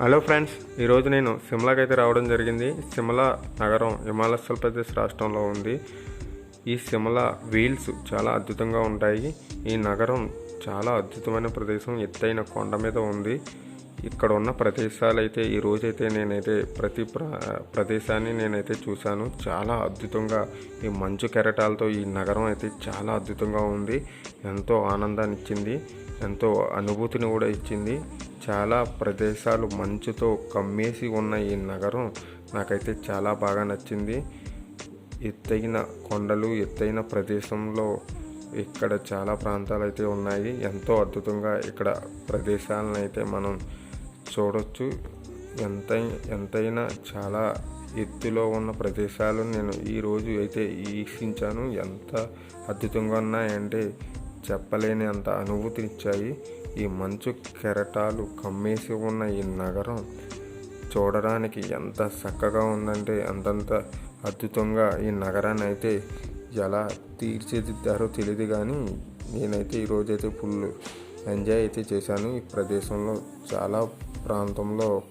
Hello friends ఈరోజు నేను సిమ్లాకి అయితే రావడం జరిగింది. సిమ్లా నగరం హిమాచల్ ప్రదేశ్ రాష్ట్రంలో ఉంది. ఈ సిమ్లా వీల్స్ చాలా అద్భుతంగా ఉంటాయి. ఈ నగరం చాలా అద్భుతమైన ప్రదేశం. ఎత్తైన కొండ మీద ఉంది. ఇక్కడ ఉన్న ప్రదేశాలు అయితే ఈ రోజైతే నేనైతే ప్రతి ప్ర ప్రదేశాన్ని నేనైతే చూశాను. చాలా అద్భుతంగా ఈ మంచు కెరటాలతో ఈ నగరం అయితే చాలా అద్భుతంగా ఉంది. ఎంతో ఆనందాన్ని ఇచ్చింది. ఎంతో అనుభూతిని కూడా ఇచ్చింది. చాలా ప్రదేశాలు మంచుతో కమ్మేసి ఉన్న ఈ నగరం నాకైతే చాలా బాగా నచ్చింది. ఎత్తైన కొండలు ఎత్తైన ప్రదేశంలో ఇక్కడ చాలా ప్రాంతాలు అయితే ఉన్నాయి. ఎంతో అద్భుతంగా ఇక్కడ ప్రదేశాలను అయితే మనం చూడొచ్చు. ఎంత ఎంతైనా చాలా ఎత్తులో ఉన్న ప్రదేశాలు నేను ఈరోజు అయితే వీక్షించాను. ఎంత అద్భుతంగా ఉన్నాయంటే చెప్పలేని అంత అనుభూతినిచ్చాయి ఈ మంచు కెరటాలు కమ్మేసి ఉన్న ఈ నగరం చూడడానికి ఎంత చక్కగా ఉందంటే అంతంత అద్భుతంగా ఈ నగరాన్ని అయితే ఎలా తీర్చిదిద్దారో తెలియదు కానీ నేనైతే ఈరోజైతే ఫుల్ ఎంజాయ్ అయితే చేశాను. ఈ ప్రదేశంలో చాలా ప్రాంతంలో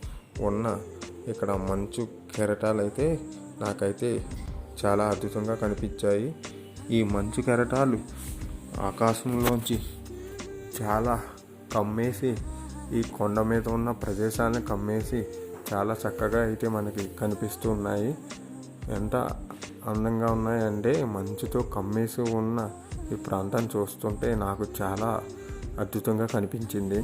ఉన్న ఇక్కడ మంచు కెరటాలు అయితే నాకైతే చాలా అద్భుతంగా కనిపించాయి. ఈ మంచు కెరటాలు ఆకాశంలోంచి చాలా కమ్మేసి ఈ కొండ మీద ఉన్న ప్రదేశాన్ని కమ్మేసి చాలా చక్కగా అయితే మనకి కనిపిస్తూ ఉన్నాయి. ఎంత అందంగా ఉన్నాయంటే మంచుతో కమ్మేసి ఉన్న ఈ ప్రాంతాన్ని చూస్తుంటే నాకు చాలా అద్భుతంగా కనిపించింది.